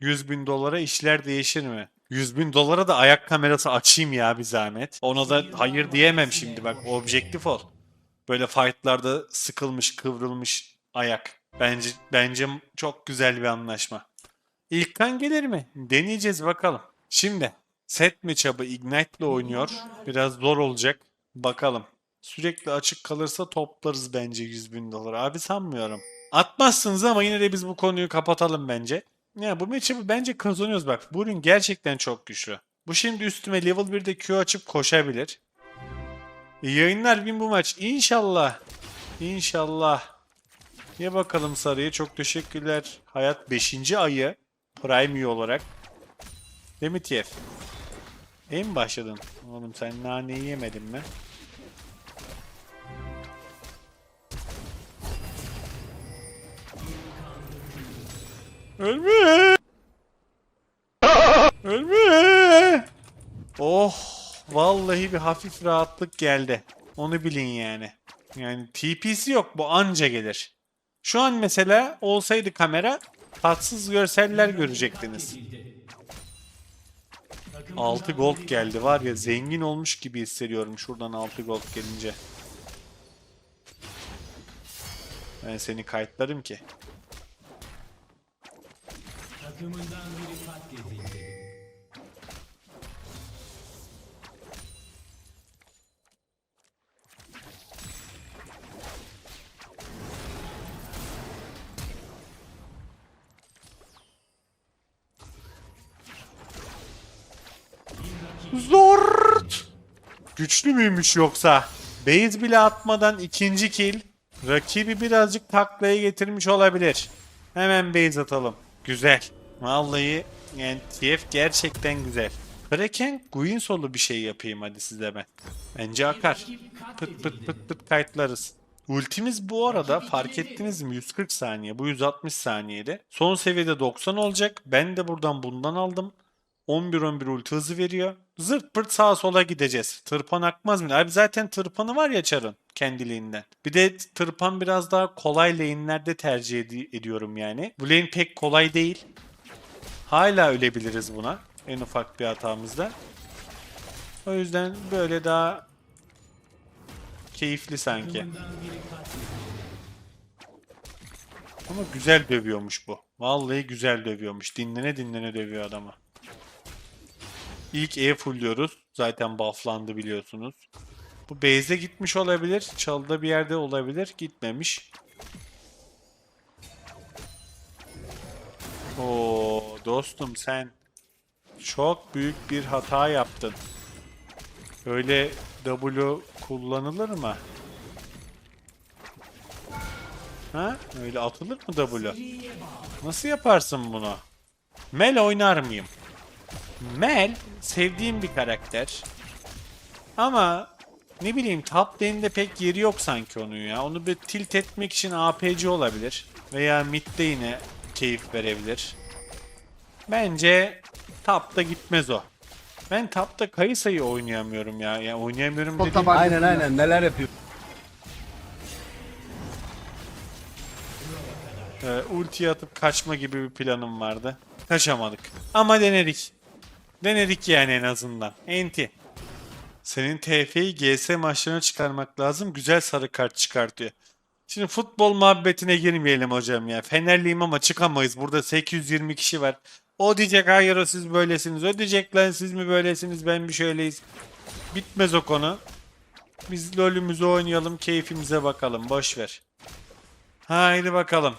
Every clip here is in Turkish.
100 bin dolara işler değişir mi? 100 bin dolara da ayak kamerası açayım ya bir zahmet. Ona da hayır diyemem şimdi bak objektif ol. Böyle fightlarda sıkılmış kıvrılmış ayak. Bence bence çok güzel bir anlaşma. İlk gelir mi? Deneyeceğiz bakalım. Şimdi set matchup'ı Ignite'le oynuyor. Biraz zor olacak. Bakalım. Sürekli açık kalırsa toplarız bence 100 bin dolar. Abi sanmıyorum. Atmazsınız ama yine de biz bu konuyu kapatalım bence. Ya bu matchup'ı bence kazanıyoruz bak. Bu ürün gerçekten çok güçlü. Bu şimdi üstüme level 1'de Q açıp koşabilir. İyi yayınlar bin bu maç. İnşallah. İnşallah. Ye bakalım sarıyı. Çok teşekkürler. Hayat 5. ayı. Prime üye olarak. TF? İyi mi başladın? Oğlum sen naneyi yemedin mi? Ölme! Ölme! Oh! Vallahi bir hafif rahatlık geldi. Onu bilin yani. Yani TP'si yok bu anca gelir. Şu an mesela olsaydı kamera tatsız görseller görecektiniz. 6 gold geldi var ya zengin olmuş gibi hissediyorum şuradan 6 gold gelince. Ben seni kayıtlarım ki. Zort! Güçlü müymüş yoksa? Base bile atmadan ikinci kill. Rakibi birazcık taklaya getirmiş olabilir. Hemen base atalım. Güzel. Vallahi yani TF gerçekten güzel. Kraken Guin solu bir şey yapayım hadi size ben. Bence akar. Pıt pıt pıt pıt kayıtlarız. Ultimiz bu arada fark ettiniz mi 140 saniye bu 160 saniyede. Son seviyede 90 olacak. Ben de buradan bundan aldım. 11-11 ulti hızı veriyor. Zırt pırt sağa sola gideceğiz. Tırpan akmaz mı? Abi zaten tırpanı var ya Char'ın kendiliğinden. Bir de tırpan biraz daha kolay lane'lerde tercih edi- ediyorum yani. Bu lane pek kolay değil. Hala ölebiliriz buna. En ufak bir hatamızda. O yüzden böyle daha keyifli sanki. Ama güzel dövüyormuş bu. Vallahi güzel dövüyormuş. Dinlene dinlene dövüyor adamı. İlk E fullüyoruz. Zaten bufflandı biliyorsunuz. Bu base'e gitmiş olabilir. Çalıda bir yerde olabilir. Gitmemiş. Oo dostum sen çok büyük bir hata yaptın. Öyle W kullanılır mı? Ha? Öyle atılır mı W? Nasıl yaparsın bunu? Mel oynar mıyım? Mel sevdiğim bir karakter. Ama ne bileyim top lane'de pek yeri yok sanki onun ya. Onu bir tilt etmek için APC olabilir. Veya midde yine keyif verebilir. Bence tapta gitmez o. Ben tapta Kayısa'yı oynayamıyorum ya. Ya oynayamıyorum Çok dediğim... Aynen aynen neler yapıyor. Ee, ultiye atıp kaçma gibi bir planım vardı. Kaçamadık. Ama denedik. Denedik yani en azından. Enti. Senin TF'yi GS maçlarına çıkarmak lazım. Güzel sarı kart çıkartıyor. Şimdi futbol muhabbetine girmeyelim hocam ya. Fenerliyim ama çıkamayız. Burada 820 kişi var. O diyecek hayır o siz böylesiniz. O diyecek lan siz mi böylesiniz ben bir şöyleyiz. Bitmez o konu. Biz lolümüzü oynayalım keyfimize bakalım. Boş ver. Haydi bakalım.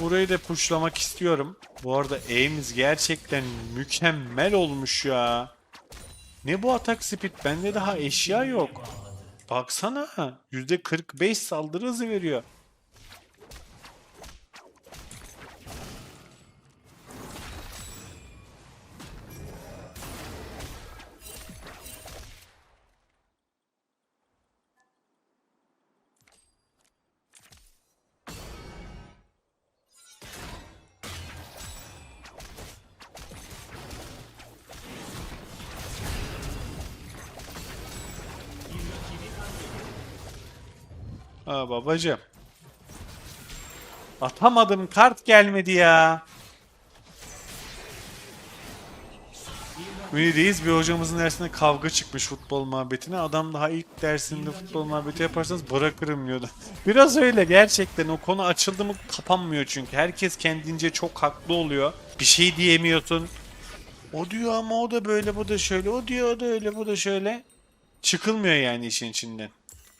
Burayı da pushlamak istiyorum. Bu arada aim'imiz gerçekten mükemmel olmuş ya. Ne bu atak speed? Bende daha eşya yok. Baksana. %45 saldırı hızı veriyor. Aa babacım. Atamadım kart gelmedi ya. Ünlüdeyiz bir hocamızın dersinde kavga çıkmış futbol muhabbetine. Adam daha ilk dersinde futbol muhabbeti yaparsanız bırakırım diyordu. Biraz öyle gerçekten o konu açıldı mı kapanmıyor çünkü. Herkes kendince çok haklı oluyor. Bir şey diyemiyorsun. O diyor ama o da böyle bu da şöyle. O diyor o da öyle bu da şöyle. Çıkılmıyor yani işin içinden.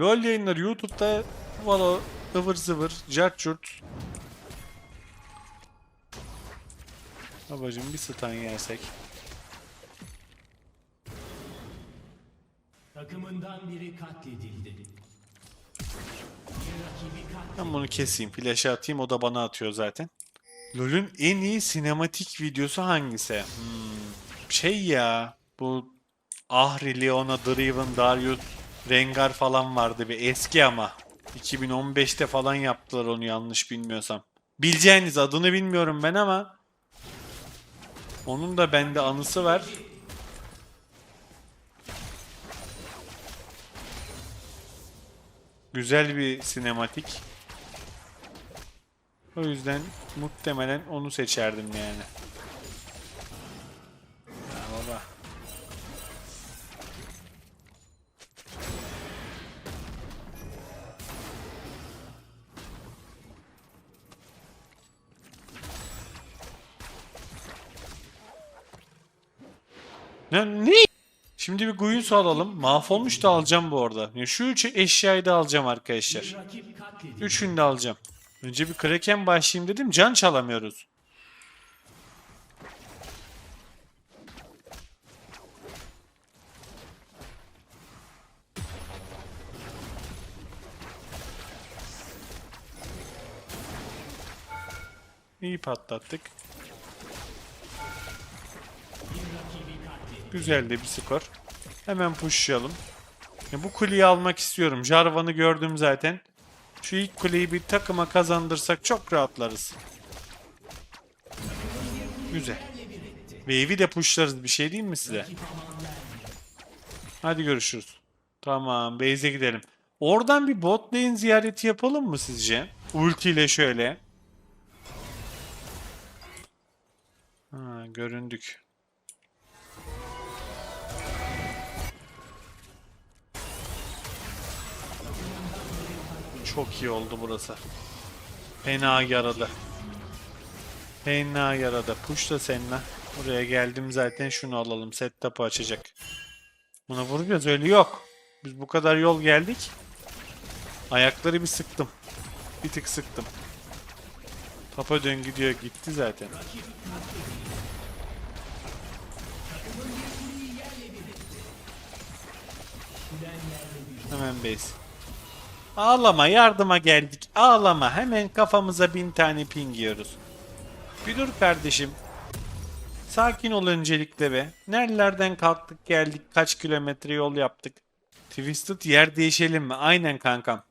LoL yayınları YouTube'da Valo, ıvır zıvır, cart curt. Babacım bir stun yersek. Takımından biri katledildi. Ben bunu keseyim. Flash'e atayım. O da bana atıyor zaten. LoL'ün en iyi sinematik videosu hangisi? Hmm, şey ya. Bu Ahri, Leona, Draven, Darius, Rengar falan vardı bir eski ama. 2015'te falan yaptılar onu yanlış bilmiyorsam. Bileceğiniz adını bilmiyorum ben ama onun da bende anısı var. Güzel bir sinematik. O yüzden muhtemelen onu seçerdim yani. Guinsoo alalım. Mahvolmuş da alacağım bu arada. Yani şu üç eşyayı da alacağım arkadaşlar. Üçünü de alacağım. Önce bir Kraken başlayayım dedim. Can çalamıyoruz. İyi patlattık. Güzel de bir skor. Hemen pushlayalım. Ya bu kuleyi almak istiyorum. Jarvan'ı gördüm zaten. Şu ilk kuleyi bir takıma kazandırsak çok rahatlarız. Güzel. Wave'i de pushlarız bir şey değil mi size? Hadi görüşürüz. Tamam base'e gidelim. Oradan bir bot lane ziyareti yapalım mı sizce? Ulti ile şöyle. Ha, göründük. Çok iyi oldu burası. Fena yaradı. Fena yaradı. Push da seninle. Buraya geldim zaten şunu alalım. Set tapu açacak. Buna vuracağız öyle yok. Biz bu kadar yol geldik. Ayakları bir sıktım. Bir tık sıktım. Tapa dön gidiyor gitti zaten. Hemen base. Ağlama yardıma geldik. Ağlama hemen kafamıza bin tane ping yiyoruz. Bir dur kardeşim. Sakin ol öncelikle be. Nerelerden kalktık geldik kaç kilometre yol yaptık. Twisted yer değişelim mi? Aynen kankam.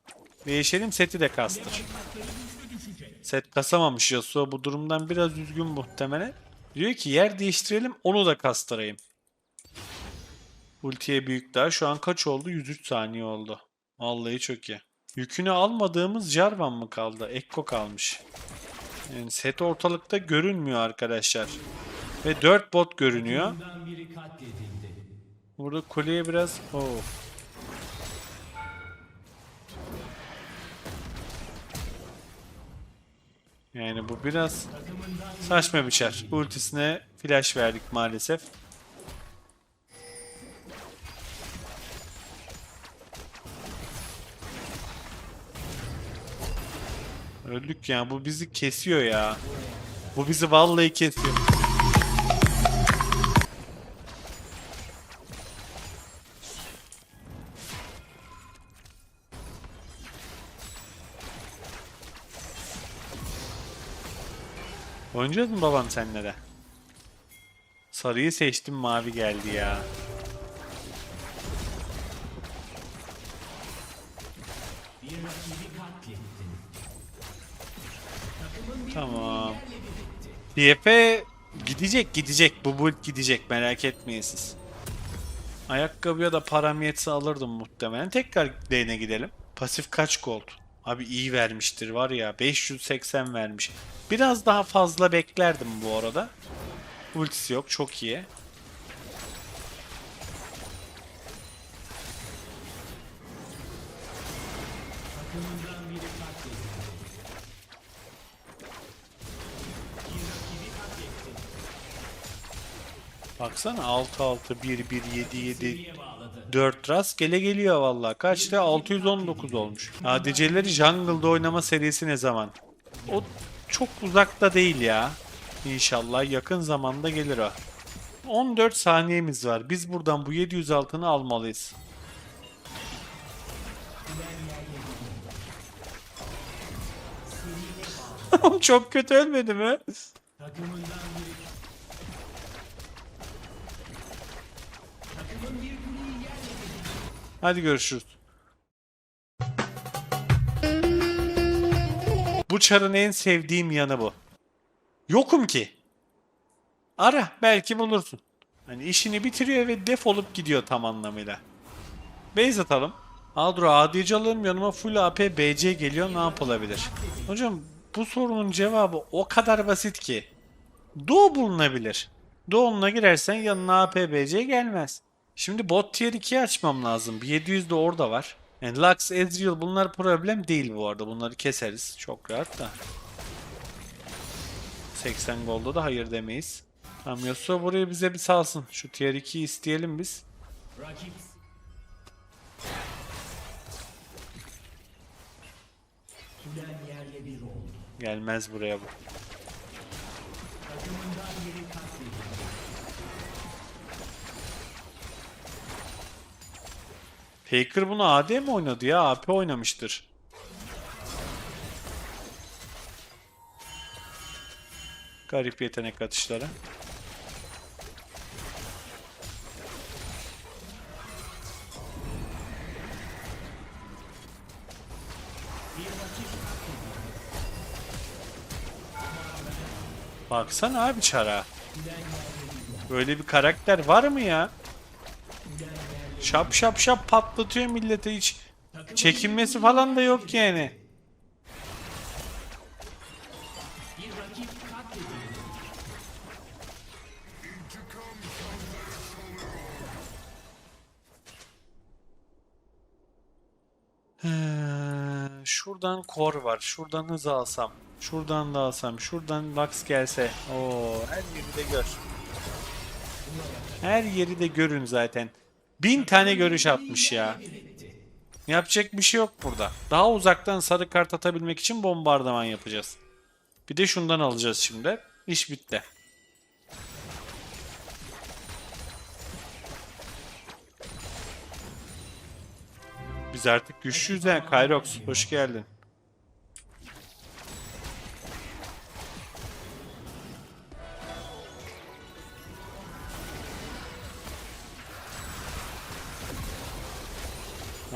Değişelim seti de kastır. Set kasamamış Yasuo bu durumdan biraz üzgün muhtemelen. Diyor ki yer değiştirelim onu da kastırayım. Ultiye büyük daha. Şu an kaç oldu? 103 saniye oldu. Vallahi çok iyi. Yükünü almadığımız Jarvan mı kaldı? Ekko kalmış. Yani set ortalıkta görünmüyor arkadaşlar. Ve 4 bot görünüyor. Burada kuleye biraz... Oh. Yani bu biraz saçma bir çar. Ultisine flash verdik maalesef. Öldük ya. Bu bizi kesiyor ya. Bu bizi vallahi kesiyor. Oynayacağız mı babam seninle de? Sarıyı seçtim mavi geldi ya. DF gidecek gidecek. Bu build gidecek merak etmeyin siz. Ayakkabıya da param yetse alırdım muhtemelen. Tekrar lane'e gidelim. Pasif kaç gold? Abi iyi vermiştir var ya 580 vermiş. Biraz daha fazla beklerdim bu arada. Ultisi yok çok iyi. Baksana 6 6 1 1 7 7 Seriye bağladı. 4 rastgele geliyor vallahi. Kaçtı? 619 olmuş. ADC'leri Jungle'da oynama serisi ne zaman? O çok uzakta değil ya. İnşallah yakın zamanda gelir o. 14 saniyemiz var. Biz buradan bu 700 altını almalıyız. çok kötü ölmedi mi? Hadi görüşürüz. Bu çarın en sevdiğim yanı bu. Yokum ki. Ara belki bulursun. Hani işini bitiriyor ve defolup gidiyor tam anlamıyla. Base atalım. Aldro ADC alalım yanıma full AP BC geliyor ne yapılabilir? Hocam bu sorunun cevabı o kadar basit ki. Doğu bulunabilir. Doğu'na girersen yanına AP BC gelmez. Şimdi bot tier 2'yi açmam lazım. Bir 700 de orada var. Yani Lux, Ezreal bunlar problem değil bu arada. Bunları keseriz. Çok rahat da. 80 golda da hayır demeyiz. Tamam Yasuo burayı bize bir salsın. Şu tier 2'yi isteyelim biz. Gelmez buraya bu. Faker bunu AD mi oynadı ya? AP oynamıştır. Garip yetenek atışları. Baksana abi çara. Böyle bir karakter var mı ya? Şap şap şap patlatıyor millete hiç çekinmesi falan da yok yani. Ee, şuradan kor var. Şuradan hız alsam. Şuradan da alsam. Şuradan Lux gelse. Oo, her yeri de gör. Her yeri de görün zaten. Bin tane görüş atmış ya. Yapacak bir şey yok burada. Daha uzaktan sarı kart atabilmek için bombardıman yapacağız. Bir de şundan alacağız şimdi. İş bitti. Biz artık güçlüyüz ya. Kyrox hoş geldin.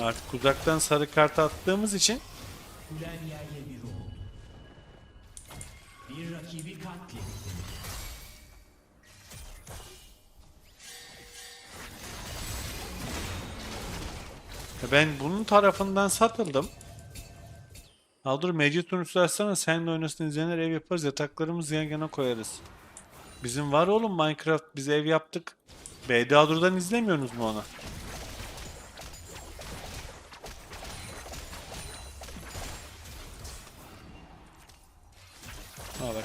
Artık uzaktan sarı kart attığımız için bir rakibi katledildi. ben bunun tarafından satıldım. Al dur meclis sunucusu açsana seninle oynasın izleyenler ev yaparız yataklarımızı yan yana koyarız. Bizim var oğlum Minecraft biz ev yaptık. BDA Dur'dan izlemiyorsunuz mu onu?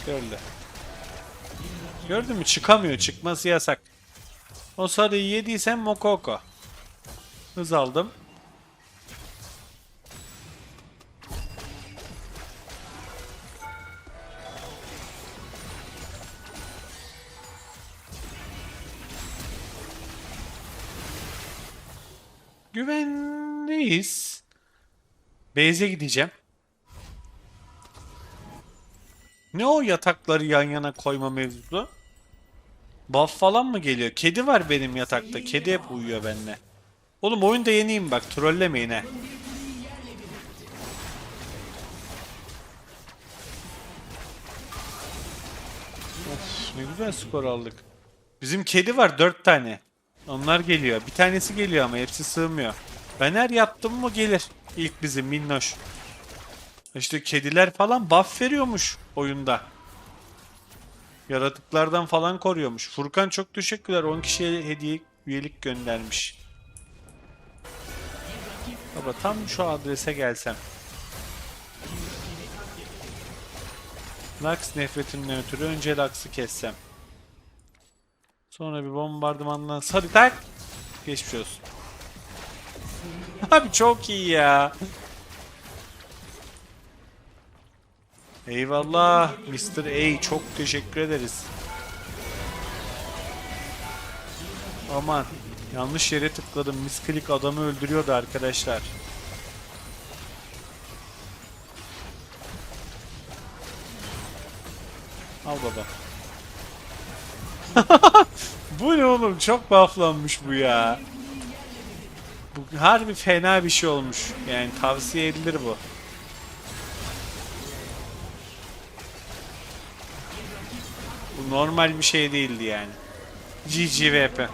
Ha bak öyle. Gördün mü çıkamıyor çıkması yasak. O sarıyı yediysen Mokoko. Hız aldım. Güvenliyiz. Beyze gideceğim. Ne o yatakları yan yana koyma mevzusu? Buff falan mı geliyor? Kedi var benim yatakta. Kedi hep uyuyor benimle. Oğlum oyunda yeniyim bak. Trollemeyin he. Of ne güzel skor aldık. Bizim kedi var dört tane. Onlar geliyor. Bir tanesi geliyor ama hepsi sığmıyor. Ben her yattım mı gelir. İlk bizim minnoş. İşte kediler falan buff veriyormuş oyunda. Yaratıklardan falan koruyormuş. Furkan çok teşekkürler. 10 kişiye hediye üyelik göndermiş. Baba tam şu adrese gelsem. Lux nefretinden ötürü önce Lux'ı kessem. Sonra bir bombardımandan hadi tak. Geçmiş olsun. Abi çok iyi ya. Eyvallah Mr. A çok teşekkür ederiz. Aman yanlış yere tıkladım. Misklik adamı öldürüyordu arkadaşlar. Al baba. bu ne oğlum? Çok bufflanmış bu ya. Bu harbi fena bir şey olmuş. Yani tavsiye edilir bu. Normal bir şey değildi yani. GGVP.